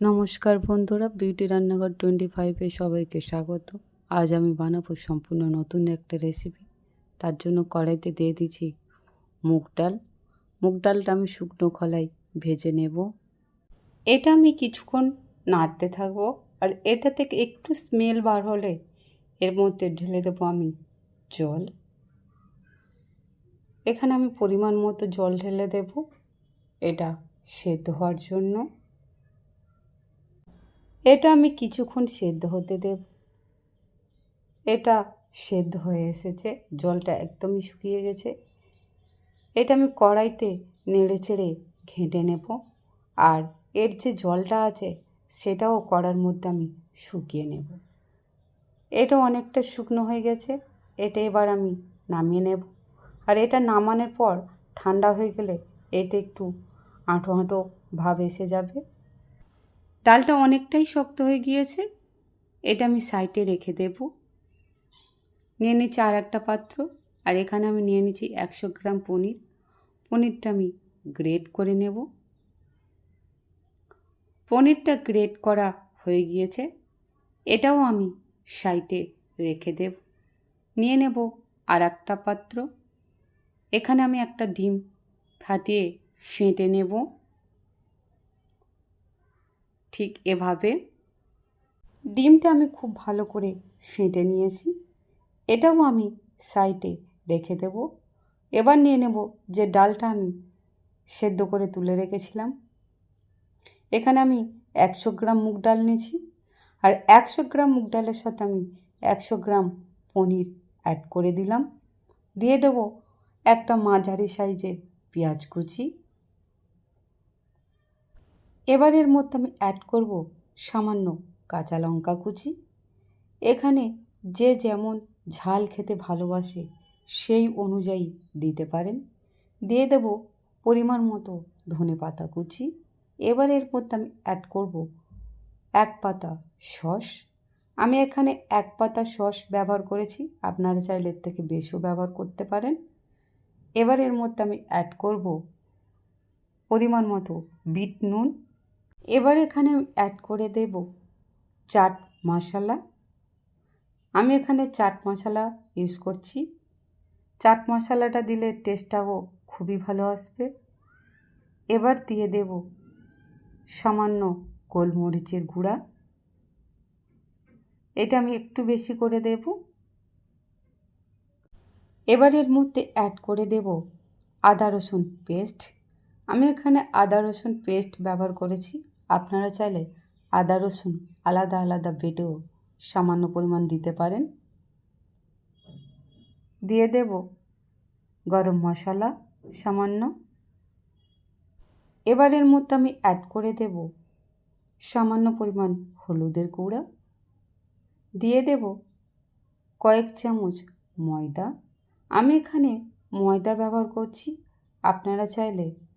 নমস্কার বন্ধুরা, বিউটি রান্নাঘর টোয়েন্টি ফাইভে সবাইকে স্বাগত। আজ আমি বানাবো সম্পূর্ণ নতুন একটা রেসিপি তার জন্য কড়াইতে দিয়ে দিচ্ছি মুগ ডাল। মুগ ডালটা আমি শুকনো খোলাই ভেজে নেব। এটা আমি কিছুক্ষণ নাড়তে থাকব। আর এটা থেকে একটু স্মেল বার হলে এর মধ্যে ঢেলে দেবো আমি জল। এখানে আমি পরিমাণ মতো জল ঢেলে দেব। এটা সেদ্ধ হওয়ার জন্য। এটা আমি কিছুক্ষণ সেদ্ধ হতে দেব। এটা সেদ্ধ হয়ে এসেছে, জলটা একদমই শুকিয়ে গেছে। এটা আমি কড়াইতে নেড়ে চেড়ে ঘেঁটে নেব আর এর যে জলটা আছে সেটাও কড়ার মধ্যে আমি শুকিয়ে নেব। এটা অনেকটা শুকনো হয়ে গেছে, এটা এবার আমি নামিয়ে নেব। আর এটা নামানোর পর ঠান্ডা হয়ে গেলে এটা একটু আঁটো আঁটো ভাব এসে যাবে। ডালটা অনেকটাই শক্ত হয়ে গিয়েছে। এটা আমি সাইডে রেখে দেব। নিয়ে নিচ্ছি আর একটা পাত্র। আর এখানে আমি নিয়ে নিচ্ছি একশো গ্রাম পনির। পনিরটা আমি গ্রেট করে নেব। পনিরটা গ্রেট করা হয়ে গিয়েছে। এটাও আমি সাইডে রেখে দেব। নিয়ে নেব আর একটা পাত্র। এখানে আমি একটা ডিম ফাটিয়ে ফেটে নেব। ঠিক এভাবে। ডিমটা আমি খুব ভালো করে ফেটে নিয়েছি। এটাও আমি সাইডে রেখে দেব। এবার নিয়ে নেব যে ডালটা আমি সেদ্ধ করে তুলে রেখেছিলাম। এখানে আমি একশো গ্রাম মুগ ডাল নিয়েছি। আর একশো গ্রাম মুগ ডালের সাথে আমি একশো গ্রাম পনির অ্যাড করে দিলাম। দিয়ে দেব একটা মাঝারি সাইজের পেঁয়াজ কুচি। এবার এর মধ্যে আমি অ্যাড করব সামান্য কাঁচা লঙ্কা কুচি। এখানে যে যেমন ঝাল খেতে ভালোবাসে সেই অনুযায়ী দিতে পারেন। দিয়ে দেব পরিমাণ মতো ধনে পাতা কুচি। এবার এর মধ্যে আমি অ্যাড করব এক পাতা সস। আমি এখানে এক পাতা সস ব্যবহার করেছি, আপনারা চাইলে এর থেকে বেশিও ব্যবহার করতে পারেন। এবার এর মধ্যে আমি অ্যাড করব পরিমাণ মতো বিট নুন। এবার এখানে অ্যাড করে দেব চাট মশলা। আমি এখানে চাট মশলা ইউজ করছি। চাট মশলাটা দিলে টেস্টটাও খুবই ভালো আসবে। এবার দিয়ে দেব সামান্য গোলমরিচের গুঁড়া। এটা আমি একটু বেশি করে দেব। এবার এর মধ্যে অ্যাড করে দেব আদা রসুন পেস্ট আমি এখানে আদা, রসুন পেস্ট ব্যবহার করেছি। আপনারা চাইলে আদা, রসুন আলাদা আলাদা বেটেও সামান্য পরিমাণ দিতে পারেন। দিয়ে দেব গরম মশলা সামান্য। এবারের মধ্যে আমি অ্যাড করে দেব সামান্য পরিমাণ হলুদের গুঁড়া। দিয়ে দেব কয়েক চামচ ময়দা। আমি এখানে ময়দা ব্যবহার করছি। আপনারা চাইলে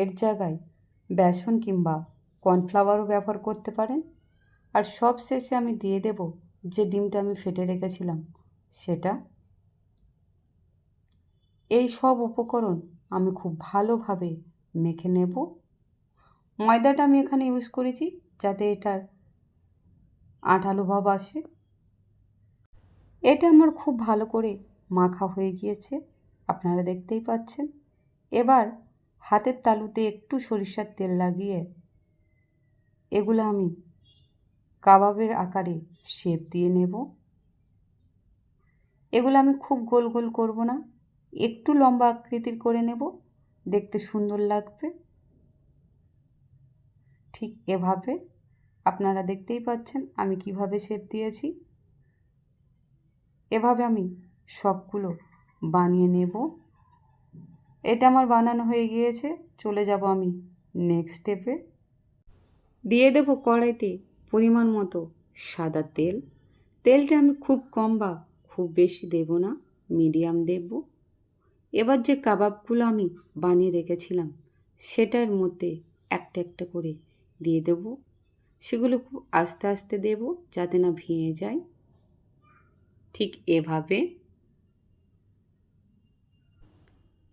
এর জায়গায় বেসন কিংবা কর্নফ্লাওয়ারও ব্যবহার করতে পারেন। আর সব শেষে আমি দিয়ে দেব যে ডিমটা আমি ফেটে রেখেছিলাম, সেটা। এই সব উপকরণ আমি খুব ভালোভাবে মেখে নেব। ময়দাটা আমি এখানে ইউজ করেছি যাতে এটার আঠালো ভাব আসে। এটা আমার খুব ভালো করে মাখা হয়ে গিয়েছে, আপনারা দেখতেই পাচ্ছেন। এবার হাতের তালুতে একটু সরিষার তেল লাগিয়ে, এগুলো আমি কাবাবের আকারে শেপ দিয়ে নেব। এগুলো আমি খুব গোল গোল করব না, একটু লম্বা আকৃতির করে নেব, দেখতে সুন্দর লাগবে। ঠিক এভাবে, আপনারা দেখতেই পাচ্ছেন আমি কীভাবে শেপ দিয়েছি। এভাবে আমি সবগুলো বানিয়ে নেব। এটা আমার বানানো হয়ে গিয়েছে, চলে যাব আমি নেক্সট স্টেপে দিয়ে দেবো কড়াইতে পরিমাণ মতো সাদা তেল। তেলটা আমি খুব কম বা খুব বেশি দেব না মিডিয়াম দেব। এবার যে কাবাবগুলো আমি বানিয়ে রেখেছিলাম, সেটার মধ্যে একটা একটা করে দিয়ে দেব। সেগুলো খুব আস্তে আস্তে দেব যাতে না ভেঙে যায়। ঠিক এভাবে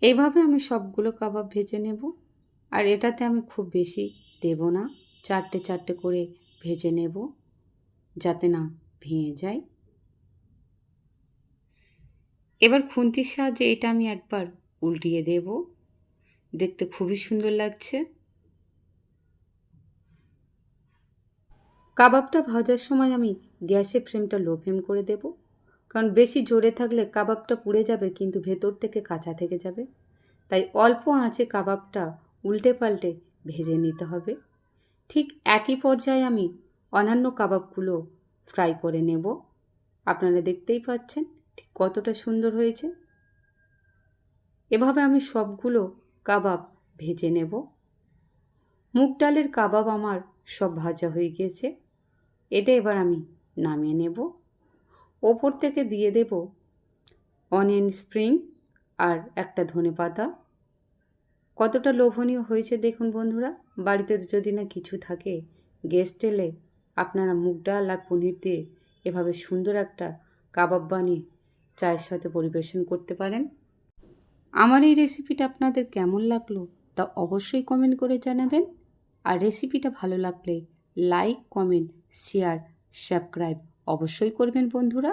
এইভাবে আমি সবগুলো কাবাব ভেজে নেব। আর এটাতে আমি খুব বেশি দেব না। চারটে চারটে করে ভেজে নেব, যাতে না ভেঙে যায়। এবার খুন্তির সাহায্যে এটা আমি একবার উল্টিয়ে দেব। দেখতে খুবই সুন্দর লাগছে। কাবাবটা ভাজার সময় আমি গ্যাসের ফ্লেমটা লো ফ্লেম করে দেব। কারণ বেশি জোরে থাকলে কাবাবটা পুড়ে যাবে, কিন্তু ভেতর থেকে কাঁচা থেকে যাবে। তাই অল্প আঁচে কাবাবটা উল্টে পাল্টে ভেজে নিতে হবে। ঠিক একই পর্যায়ে আমি অন্যান্য কাবাবগুলো ফ্রাই করে নেব। আপনারা দেখতেই পাচ্ছেন ঠিক কতটা সুন্দর হয়েছে। এভাবে আমি সবগুলো কাবাব ভেজে নেব। মুগ ডালের কাবাব আমার সব ভাজা হয়ে গিয়েছে। এটা এবার আমি নামিয়ে নেব। ওপর থেকে দিয়ে দেব অনিয়ন স্প্রিং আর একটা ধনে পাতা। কতটা লোভনীয় হয়েছে দেখুন বন্ধুরা, বাড়িতে যদি না কিছু থাকে গেস্ট এলে আপনারা মুগ ডাল আর পনির দিয়ে এভাবে সুন্দর একটা কাবাব বানিয়ে চায়ের সাথে পরিবেশন করতে পারেন। আমার এই রেসিপিটা আপনাদের কেমন লাগল তা অবশ্যই কমেন্ট করে জানাবেন। আর রেসিপিটা ভালো লাগলে লাইক কমেন্ট শেয়ার সাবস্ক্রাইব অবশ্যই করবেন বন্ধুরা।